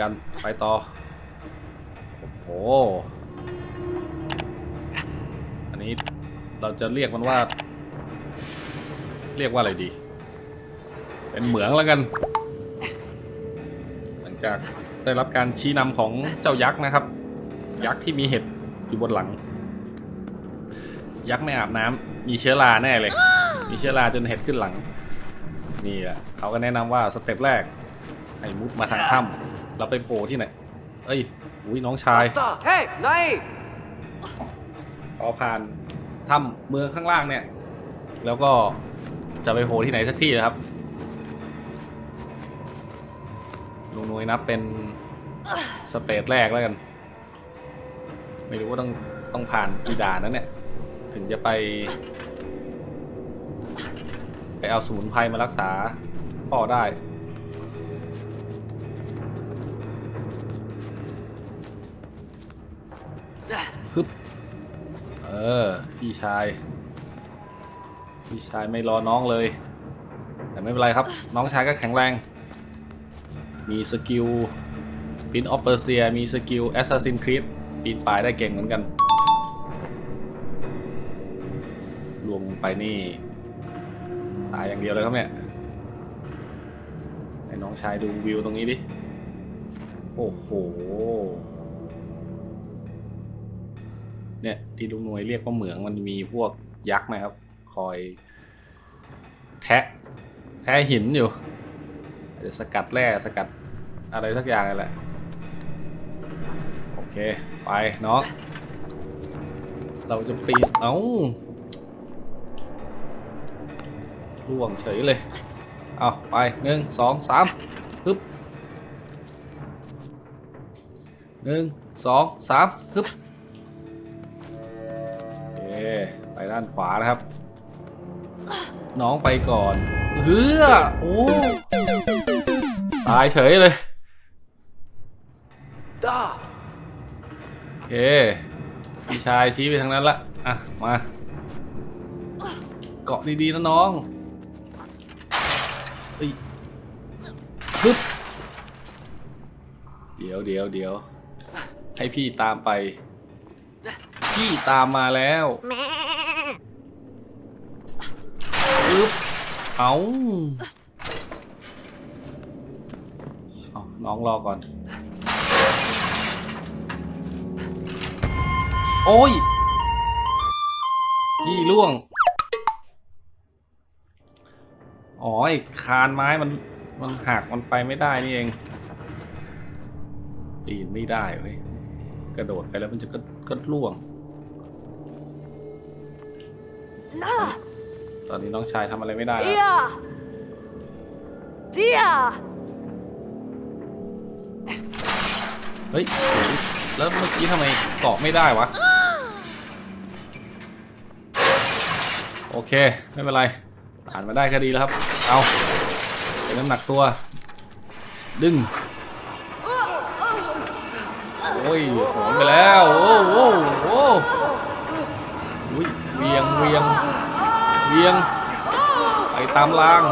กัน ไปต่อ โอ้โห อันนี้เราจะเรียกมันว่า เรียกว่าอะไรดี เป็นเหมืองแล้วกัน หลังจากได้รับการชี้นำของเจ้ายักษ์นะครับ ยักษ์ที่มีเห็ดอยู่บนหลัง ยักษ์ไม่อาบน้ำมีเชื้อราแน่เลย มีเชื้อราจนเห็ดขึ้นหลัง นี่แหละเขาก็แนะนำว่าสเต็ปแรกให้มุดมาทางถ้ำ แล้วไปโผล่ที่ไหน เอ้ยอุ้ยน้องชาย เฮ้ยนายพอผ่านถ้ำเมืองข้างล่างเนี่ย แล้วก็จะไปโผล่ที่ไหนสักที่นะครับลุงนุ้ยนับเป็นสเตจแรกแล้วกัน ไม่รู้ว่าต้องต้องผ่านกี่ด่านนั้นเนี่ย ถึงจะไป ไปเอาสมุนไพรมารักษาพ่อได้ ฮึบเออ พี่ชาย พี่ชายไม่รอน้องเลย แต่ไม่เป็นไรครับ น้องชายก็แข็งแรง มีสกิลฟินออฟเปอร์เซีย มีสกิลแอสซัสซินครีดปีนป่ายได้เก่งเหมือนกันลวงไปนี่ ตายอย่างเดียวเลยครับเนี่ยให้น้องชายดูวิวตรงนี้ดิ โอ้โห ที่ลุงนวยเรียกว่าเหมืองมันมีพวกยักษ์นะครับ คอย แทะ แทะหินอยู่เดี๋ยวสกัดแร่สกัดอะไรสักอย่างนั่แหละ โอเค ไปน้องเราจะปีน เอาล่วงเฉยเลย เอาไปหนึ่งสองสามฮึบหนึ่งสองสามฮึบ ด้านขวานะครับ น้องไปก่อนเฮือโอ้ตายเฉยเลยตาโอเคพี่ชายชี้ไปทางนั้นละอะมา เกาะดีๆนะน้องเอ้ยปึ๊บเดี๋ยวเดี๋ยวเดี๋ยวให้พี่ตามไป พี่ตามมาแล้วปึ๊บ เอาเอาน้องรอก่อน โอ้ยพี่ล่วง อ๋อไอ้คานไม้มัน มันหักมันไปไม่ได้นี่เอง ปีนไม่ได้เว้ยกระโดดไปแล้วมันจะก็ก็ล่วง น่า ตอนนี้น้องชายทำอะไรไม่ได้แล้ว เดียเดียเฮ้ยโอ้ยแล้วเมื่อกี้ทำไมเกาะไม่ได้วะ โอเค ไม่เป็นไร ผ่านมาได้ก็ดีแล้วครับ เอาเป็นน้ำหนักตัว ดึง โอ้ยโหนไปแล้ว โอ้โหโอ้โหอุ้ยเวียงเวียง เวียงไปตามราง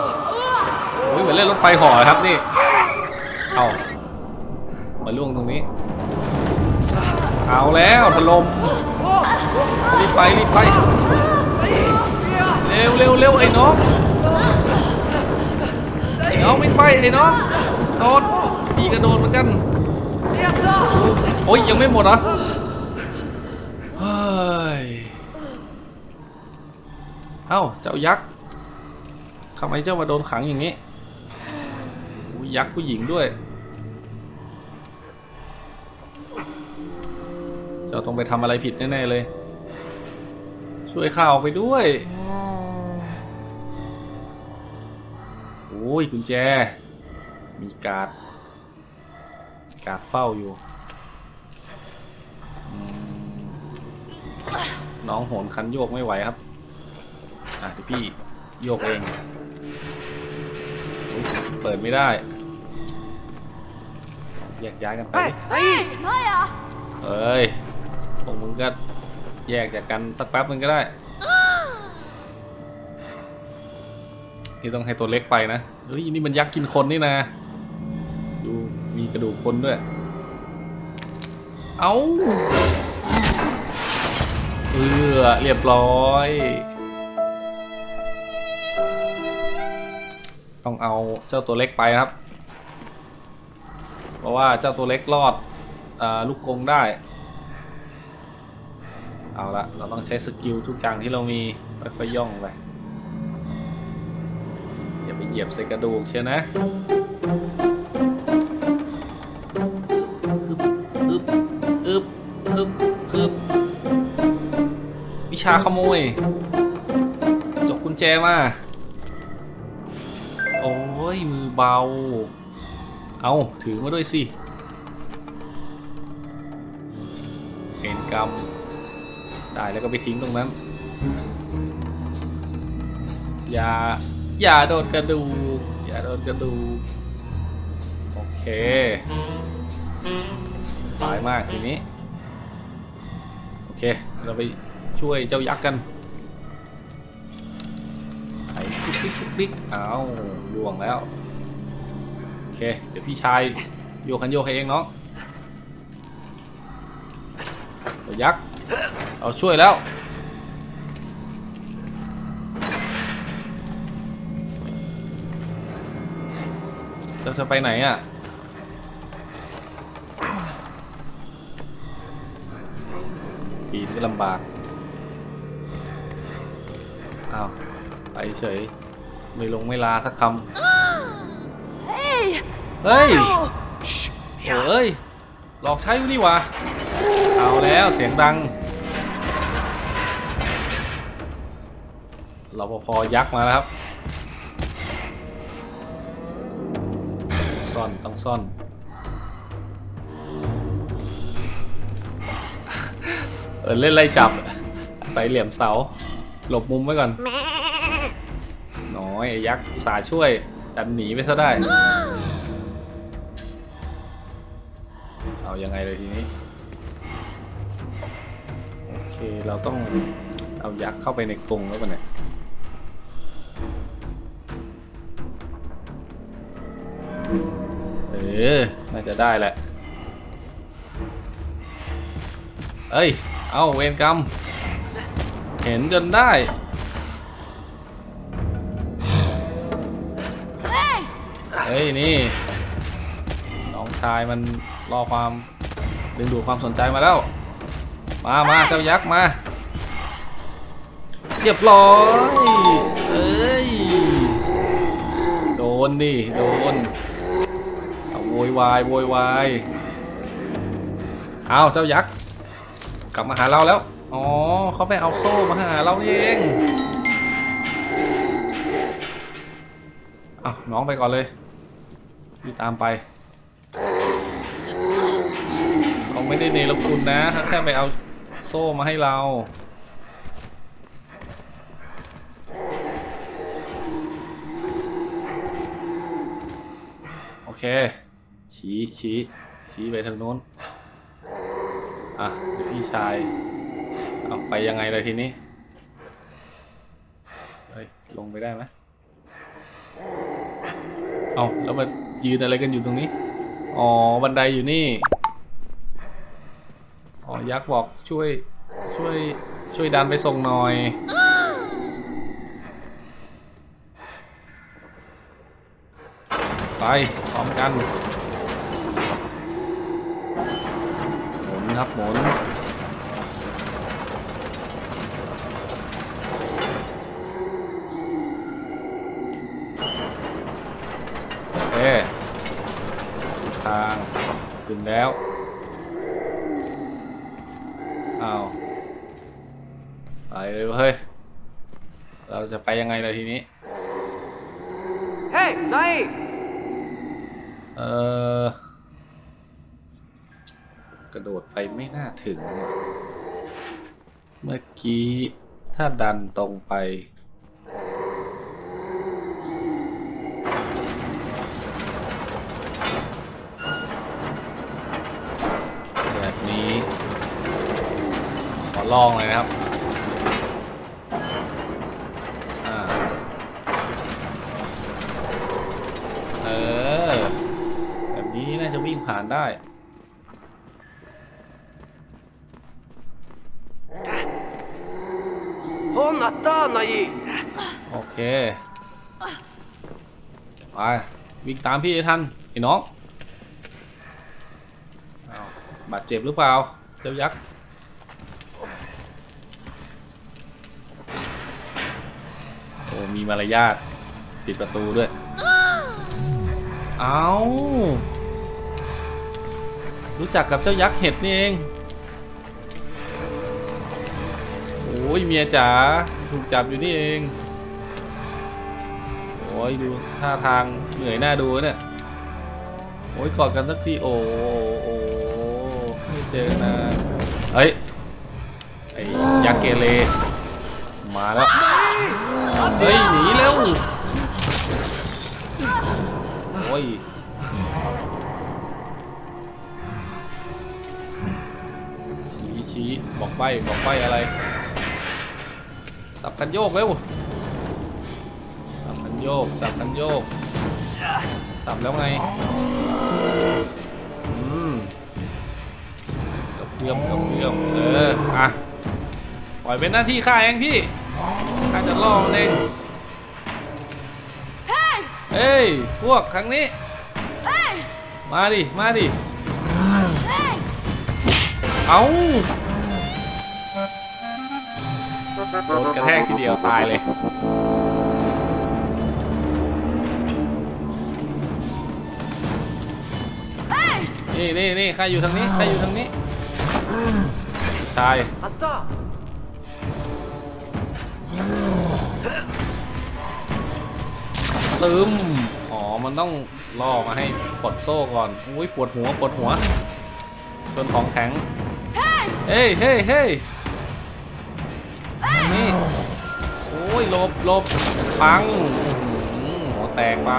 โอ้ยเหมือนเล่นรถไฟห่อครับนี่เอามาล่วงตรงนี้ เอาแล้วถล่มรีบไปรีบไปเร็วเร็วเร็วไอ้น้องไอ้น้องไม่ไปไอ้น้องโดดพี่กระโดดเหมือนกันโอ้ยยังไม่หมดเหรอฮ้ย เอ้าเจ้ายักษ์ทำไมเจ้ามาโดนขังอย่างนี้ยักษ์ผู้หญิงด้วย เจ้าต้องไปทำอะไรผิดแน่ๆเลย ช่วยข้าออกไปด้วยโอ้ยกุญแจ มีการ์ดการ์ดเฝ้าอยู่ น้องโหนคันโยกไม่ไหวครับ อะเดี๋ยวพี่โยกเองอุ๊ยเปิดไม่ได้แยกย้ายกันไป เฮ้ยดินายไม่อะเอ้ยพวกมึงก็แยกจากกันสักแป๊บนึงก็ได้ นี่ต้องให้ตัวเล็กไปนะ เฮ้ย นี่มันยักษ์กินคนนี่นะ ดู มีกระดูกคนด้วย เอาเออเรียบร้อย ต้องเอาเจ้าตัวเล็กไปนะครับ เพราะว่าเจ้าตัวเล็กรอดอลูกกงได้ เอาละเราต้องใช้สกิลทุกอย่างที่เรามีค่อยๆย่องไปอย่าไปเหยียบใส่กระดูกเชียนะอึบอึบอึบอึบวิชาขโมย จกกุญแจมา ยมือเบา เอาถือมาด้วยสิเห็นกรรมได้แล้วก็ไปทิ้งตรงนั้น อย่า อย่าโดนกระดูกอย่าโดนกระดูกโอเคสบายมากทีนี้ โอเค เราไปช่วยเจ้ายักษ์กัน ไอ้คุกดิกคุกดิกเอาล่วงแล้ว โอเค เดี๋ยวพี่ชายโยกคันโยกเองเนาะยักษ์ เอาช่วยแล้ว เราจะไปไหนอะปีนก็ลำบาก อ้าว ไปเฉย ไม่ลงไม่ลาสักคำ Hey! เฮ้ย No! เอ้ย หลอกใช้อยู่นี่หวะ เอาแล้วเสียงดังรปภยักษ์มาแล้วครับ ซ่อน ต้องซ่อน เออเล่นไล่จับอาศัยเหลี่ยมเสา หลบมุมไว้ก่อนน้อ ยไอ้ยักษ์อุตส่าห์ช่วยดันหนีไปซะได้ เอายังไงเลยทีนี้ โอเค เราต้องเอายักษ์เข้าไปในกรงแล้วปะเนี่ยเออ น่าจะได้แหละ เอ้ย เอาเวรกรรม เห็นจนได้ เฮ้ยนี่น้องชายมันรอความดึงดูดความสนใจมาแล้ว มามาเจ้ายักษ์มาเรียบร้อยเอ้ย โดนดิโดนเอาโวยวายโวยวายเอาเจ้ายักษ์กลับมาหาเราแล้ว อ๋อเขาไปเอาโซ่มาหาเราเองเอาน้องไปก่อนเลย พี่ตามไปเขาไม่ได้เนรคุณนะเขาแค่ไปเอาโซ่มาให้เราโอเค ชี้ชี้ชี้ไปทางโน้น อะพี่ชายเอาไปยังไงเลยทีนี้เฮ้ยลงไปได้ไหมเอาแล้วมา ยืนอะไรกันอยู่ตรงนี้ อ๋อ บันไดอยู่นี่ อ๋อ ยักษ์บอกช่วย ช่วย ช่วยดันไปส่งหน่อย ไปพร้อมกัน หมุนครับหมุน โอเคทาง ถึงแล้วอ้าวไปเลยเฮ้ย เราจะไปยังไงเลยทีนี้ Hey, Nai! เออกระโดดไปไม่น่าถึงว่ะเมื่อกี้ถ้าดันตรงไป แบบนี้ ขอ ลองเลยนะครับเออ แบบนี้น่าจะวิ่งผ่านได้ โอนัตตานายโอเค ไป วิ่งตามพี่ท่านไอ้น้องบาดเจ็บหรือเปล่า เจ้ายักษ์ มีมารยาทปิดประตูด้วย เอารู้จักกับเจ้ายักษ์เห็ดนี่เอง โอ้ยเมียจ๋าถูกจับอยู่นี่เอง โอ้ยดูท่าทางเหนื่อยหน้าดูเนี่ย โอ้ยกอดกันสักทีโอ้โอ้ไม่เจอนะเฮ้ยไอ้ยักษ์เกเรมาแล้ว เฮ้ยหนีเร็วโอ้ยชี้ชี้บอกใบบอกใบอะไร สับกันโยกเร็วสับกันโยกสับกันโยกสับแล้วไงอืมกระเพื่อมกระเพื่อมเอออะปล่อยเป็นหน้าที่ข้าเองพี่ ข้าจะลอมันเองเฮ้ย พวกครั้งนี้ มาดิ มาดิ เอาโดนกระแทกทีเดียวตายเลยนี่นี่นี่ใครอยู่ทางนี้ ใครอยู่ทางนี้ ชายอัตตา ซึมอ๋อ มันต้องล่อมาให้ปลดโซ่ก่อน อุ้ยปวดหัวปวดหัวชนของแข็ง เฮ้ยเฮ้ยเฮ้ยนี่โอ้ยหลบหลบปังอื้อหือหัวแตกไป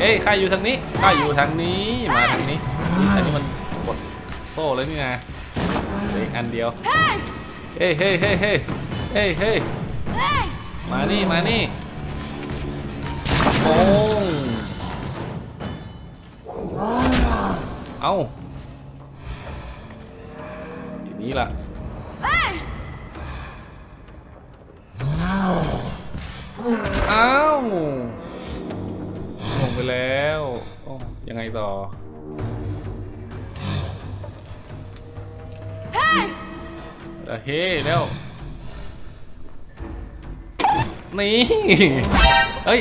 เอ้ยใครอยู่ทางนี้ใครอยู่ทางนี้มาทางนี้อุ๊ยอันนี้มันกดโซ่เลยนี่ไงเหลืออีกอันเดียวเฮ้ยเฮ้ยเฮ้ยเฮ้ยเฮ้ยเฮ้ยมานี่มานี่โอ้ งเอาทีนี้ล่ะอ้าวลงไปแล้วโอ้ยังไงต่อเฮ้ยเฮ้แล้วนี่เฮ้ย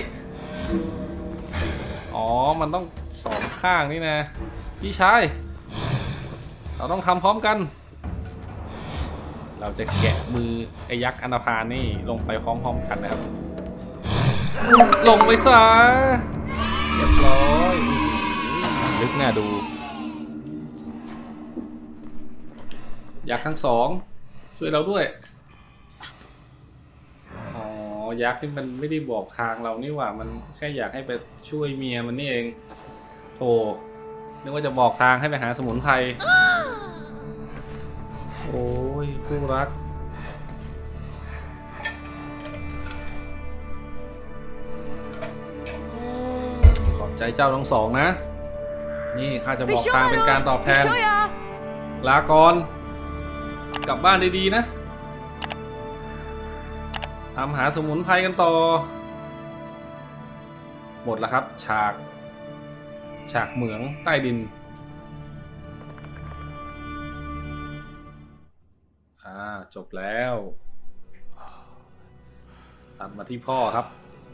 อ๋อ มันต้องสองข้างนี่นะ พี่ชาย เราต้องทำพร้อมกัน เราจะแกะมือไอ้ยักษ์อนาพานี่ลงไปพร้อมๆกันนะครับ ลงไปซะเรียบร้อยลึกน่าดู ยักษ์ทั้งสอง ช่วยเราด้วย ยักษ์ที่มันไม่ได้บอกทางเรานี่หว่า มันแค่อยากให้ไปช่วยเมียมันนี่เองโธ่นึกว่าจะบอกทางให้ไปหาสมุนไพร โอ้ยคู่รัก ขอบใจเจ้าทั้งสองนะ นี่ข้าจะบอกทางเป็นการตอบแทน show ya ลาก่อน กลับบ้านดีๆนะ ทำหาสมุนไพรกันต่อ หมดแล้วครับ ฉาก ฉากเหมืองใต้ดินอ่าจบแล้ว ตัดมาที่พ่อครับ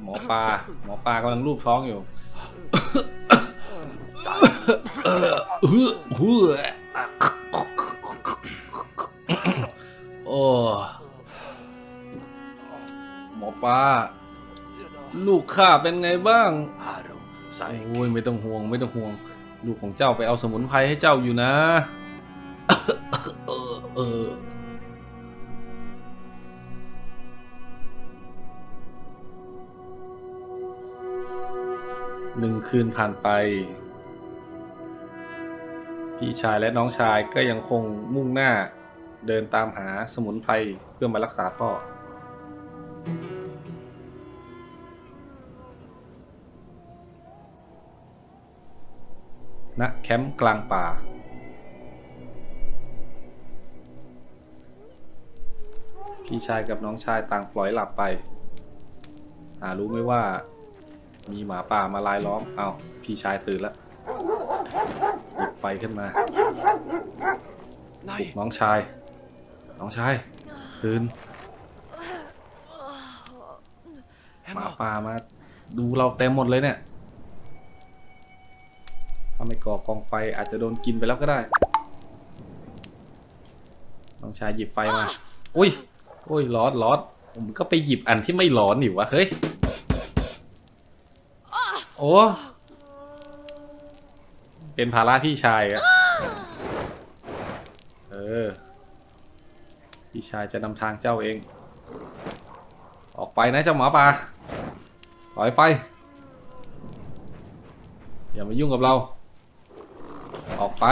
หมอปลาหมอปลากำลังรูปท้องอยู่เออเออ ปลาลูกข้าเป็นไงบ้าง โอ้ยไม่ต้องห่วงไม่ต้องห่วง ลูกของเจ้าไปเอาสมุนไพรให้เจ้าอยู่นะ เออเออหนึ่งคืนผ่านไป พี่ชายและน้องชายก็ยังคงมุ่งหน้าเดินตามหาสมุนไพรเพื่อมารักษาพ่อ ณแคมป์กลางป่า พี่ชายกับน้องชายต่างปล่อยหลับไป หารู้ไม่ว่า มีหมาป่ามาลายล้อม เอาพี่ชายตื่นแล้วหยิบไฟขึ้นมาน้องชาย น้องชาย ตื่น หมาป่ามาดูเราเต็มหมดเลยเนี่ย ก่อกองไฟอาจจะโดนกินไปแล้วก็ได้น้องชายหยิบไฟมา อุ้ยอุ้ยร้อนร้อนผมก็ไปหยิบอันที่ไม่ร้อนนี่วะเฮ้ย โอ้ เป็นภาระพี่ชายอะเออ พี่ชายจะนำทางเจ้าเอง ออกไปนะเจ้าหมาป่าปล่อยไป อย่ามายุ่งกับเรา ไป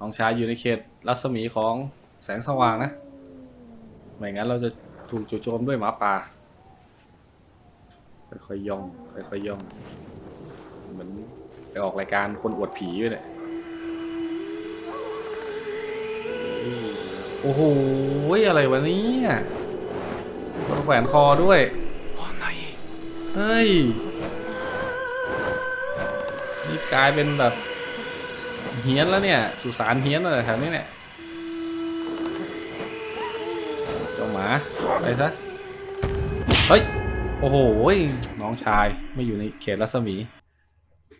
น้องชายอยู่ในเขตรัศมีของแสงสว่างนะ ไม่งั้นเราจะถูกจู่โจมด้วยหมาป่า ค่อยๆย่อง ค่อยๆย่อง เหมือนไปออกรายการคนอวดผีอยู่เนี่ย โอ้โห อะไรวะเนี่ยแขวนคอด้วย เฮ้ย นี่กลายเป็นแบบเฮี้ยนแล้วเนี่ย สุสานเฮี้ยนเลยแถวนี้เนี่ย เจ้าหมา ไปซะ เฮ้ย โอ้โห น้องชายไม่อยู่ในเขตรัศมี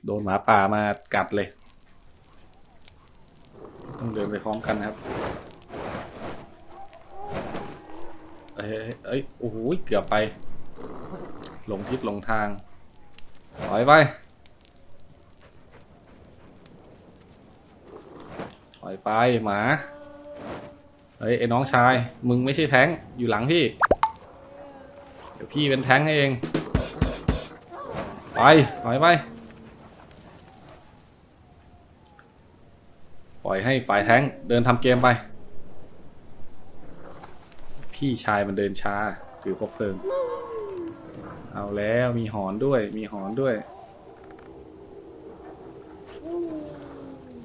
โดนหมาป่ามากัดเลย ต้องเดินไปพร้อมกันนะครับเอ้ยเอ้ยเอ้ย โอ้โห เกือบไป หลงทิศหลงทางถอยไป ถอยไปหมา เฮ้ยไอ้น้องชาย มึงไม่ใช่แท้งอยู่หลังพี่ เดี๋ยวพี่เป็นแท้งให้เอง ไปถอยไป ปล่อยให้ฝ่ายแท้งเดินทำเกมไป พี่ชายมันเดินช้าถือคบเพลิง เอาแล้วมีหอนด้วยมีหอนด้วย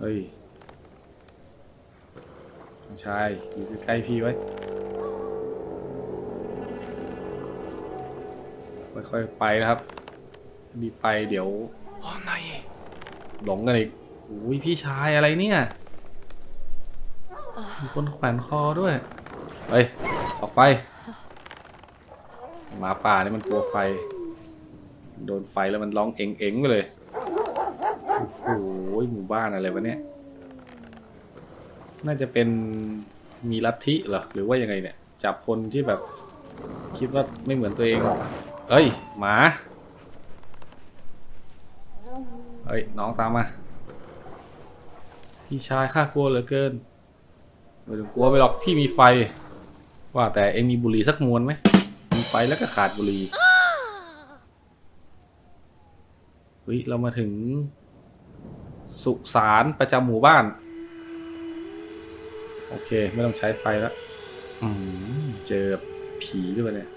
เฮ้ย น้อชายอยู่ใกล้พี่ไว้ ค่อยๆไปนะครับมีไปเดี๋ยวโอ้ไม่หลงกันอีกอุ้ยพี่ชายอะไรเนี่ย มีคนแขวนคอด้วยไปออกไปหมาป่านี่มันกลัวไฟ โดนไฟแล้วมันร้องเอ็งเอ็งไปเลย โอ้โหหมู่บ้านอะไรวะเนี่ย น่าจะเป็นมีลัทธิเหรอหรือว่ายังไงเนี่ย จับคนที่แบบ คิดว่าไม่เหมือนตัวเองเฮ้ย หมาเฮ้ย น้องตามมา พี่ชายข้ากลัวเหลือเกินไม่ต้องกลัวไปหรอกพี่มีไฟ ว่าแต่เองมีบุหรี่สักมวนไหมมีไฟแล้วก็ขาดบุหรี่เฮ้ยเรามาถึงสุสานประจำหมู่บ้าน โอเค ไม่ต้องใช้ไฟแล้วอืมเจอผีด้วยเนี่ย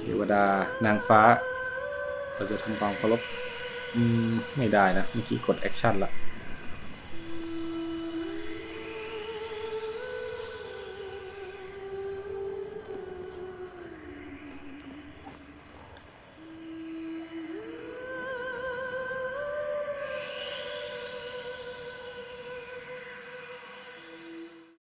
เทวดานางฟ้า เราจะทำความเคารพอืม ไม่ได้นะ เมื่อกี้กดแอคชั่นละ